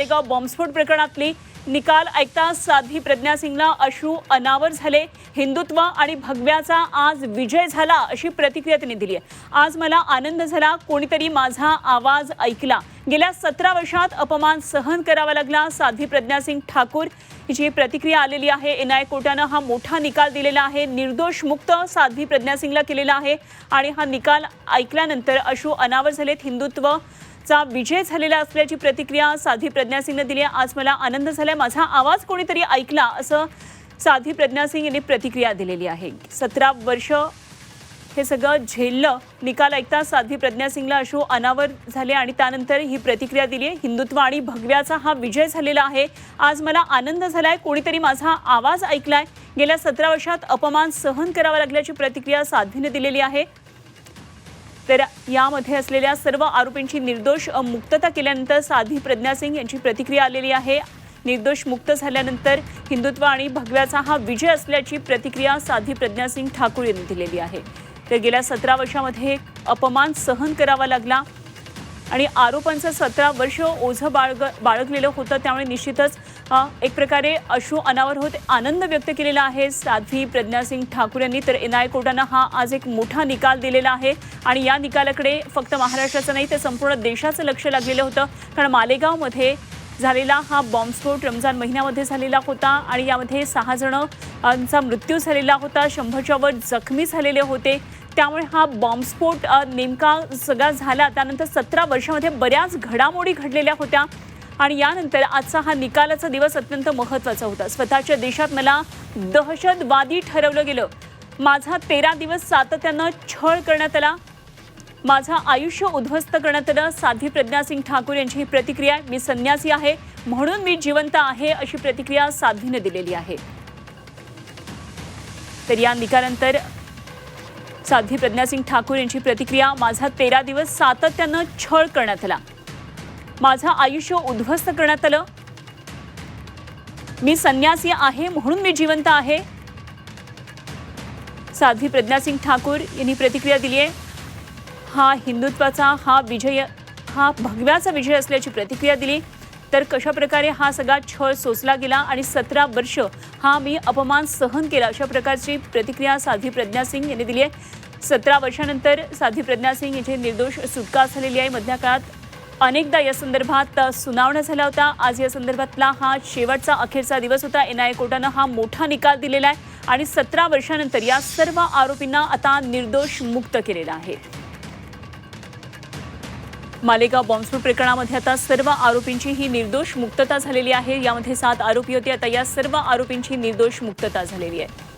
मालेगाव बॉम्बस्फोट प्रकरणातली निकाल ऐकता साध्वी प्रज्ञा सिंगला अश्रू अनावर झाले. हिंदुत्व आणि भगव्याचा आज विजय झाला अशी प्रतिक्रिया त्यांनी दिली आहे. आज मला आनंद झाला कोणीतरी माझा आवाज ऐकला. गेल्या सतरा वर्षात अपमान सहन करावा लागला. साध्वी प्रज्ञा सिंग ठाकूर हिची प्रतिक्रिया आलेली आहे एन आय कोर्टानं हा मोठा निकाल दिलेला आहे निर्दोष मुक्त साध्वी प्रज्ञा सिंगला केलेला आहे आणि हा निकाल ऐकल्यानंतर अश्रू अनावर झालेत. हिंदुत्व चा विजय झालेला असल्याची प्रतिक्रिया साध्वी प्रज्ञा सिंगने दिली आहे. आज मला आनंद झालाय. माझा आवाज कोणीतरी ऐकला असं साध्वी प्रज्ञा सिंग यांनी प्रतिक्रिया दिलेली आहे. सतरा वर्ष हे सगळं झेललं. निकाल ऐकता साध्वी प्रज्ञा सिंगला अश्रू अनावर झाले आणि त्यानंतर ही प्रतिक्रिया दिली आहे. हिंदुत्व आणि भगव्याचा हा विजय झालेला आहे. आज मला आनंद झालाय. कोणीतरी माझा आवाज ऐकलाय. गेल्या सतरा वर्षात अपमान सहन करावा लागल्याची प्रतिक्रिया साध्वीने दिलेली आहे. तर यामध्ये असलेल्या सर्व आरोपींची निर्दोष मुक्तता केल्यानंतर साधी प्रज्ञा सिंग यांची प्रतिक्रिया आलेली आहे. निर्दोष मुक्त झाल्यानंतर हिंदुत्व आणि भगव्याचा हा विजय असल्याची प्रतिक्रिया साधी प्रज्ञा सिंग ठाकूर यांनी दिलेली आहे. तर गेल्या सतरा वर्षामध्ये अपमान सहन करावा लागला आणि आरोपांचं सतरा वर्ष ओझं बाळग बाळगलेलं होतं त्यामुळे निश्चितच एक प्रकारे अश्रू अनावर होत आनंद व्यक्त केलेला आहे. साध्वी प्रज्ञासिंग ठाकूर यांनी तर एन आय कोर्टानं हा आज एक मोठा निकाल दिलेला आहे आणि या निकालाकडे फक्त महाराष्ट्राचं नाही तर संपूर्ण देशाचं लक्ष लागलेलं होतं. कारण मालेगावमध्ये झालेला हा बॉम्बस्फोट रमजान महिन्यामध्ये झालेला होता आणि यामध्ये सहा जणांचा मृत्यू झालेला होता. शंभरच्या वर जखमी झालेले होते. त्यामुळे हा बॉम्बस्फोट नेमका सगळा झाला. त्यानंतर सतरा वर्षामध्ये बऱ्याच घडामोडी घडलेल्या होत्या. आणि यानंतर आजचा हा निकालाचा दिवस अत्यंत महत्त्वाचा होता. स्वतःच्या देशात मला दहशतवादी ठरवलं गेलं. माझा तेरा दिवस सातत्यानं छळ करण्यात आला. माझं आयुष्य उद्ध्वस्त करण्यात आलं. साध्वी प्रज्ञा सिंग ठाकूर यांची ही प्रतिक्रिया आहे. मी संन्यासी आहे. म्हणून मी जिवंत आहे अशी प्रतिक्रिया साध्वीनं दिलेली आहे. तर या निकालानंतर साध्वी प्रज्ञा सिंग ठाकूर यांची प्रतिक्रिया माझा तेरा दिवस सातत्यानं छळ करण्यात आला. माझं आयुष्य उद्ध्वस्त करण्यात आलं. मी संन्यासी आहे म्हणून मी जिवंत आहे. साध्वी प्रज्ञा सिंग ठाकूर यांनी प्रतिक्रिया दिली आहे. हा हिंदुत्वाचा हा विजय हा भगव्याचा विजय असल्याची प्रतिक्रिया दिली. तर कशा प्रकारे हा सगळा छळ सोसला गेला आणि सतरा वर्ष हा मी अपमान सहन केला अशा प्रकारची प्रतिक्रिया साध्वी प्रज्ञा सिंग यांनी दिली आहे. सतरा वर्षानंतर साध्वी प्रज्ञा सिंग यांची निर्दोष सुटका झालेली आहे. मधल्या काळात अनेकदा या संदर्भात सुनावणा सुनावण्या झाल्या होत्या. आज या संदर्भातला हा शेवटचा अखेरचा दिवस होता. एन आय कोर्टानं हा मोठा निकाल दिलेला आहे आणि सतरा वर्षानंतर या सर्व आरोपींना आता निर्दोष मुक्त केलेला आहे. मालेगाव बॉम्बस्फोट प्रकरणामध्ये आता सर्व आरोपींची ही निर्दोष मुक्तता झालेली आहे. यामध्ये सात आरोपी होते. आता या सर्व आरोपींची निर्दोष मुक्तता झालेली आहे.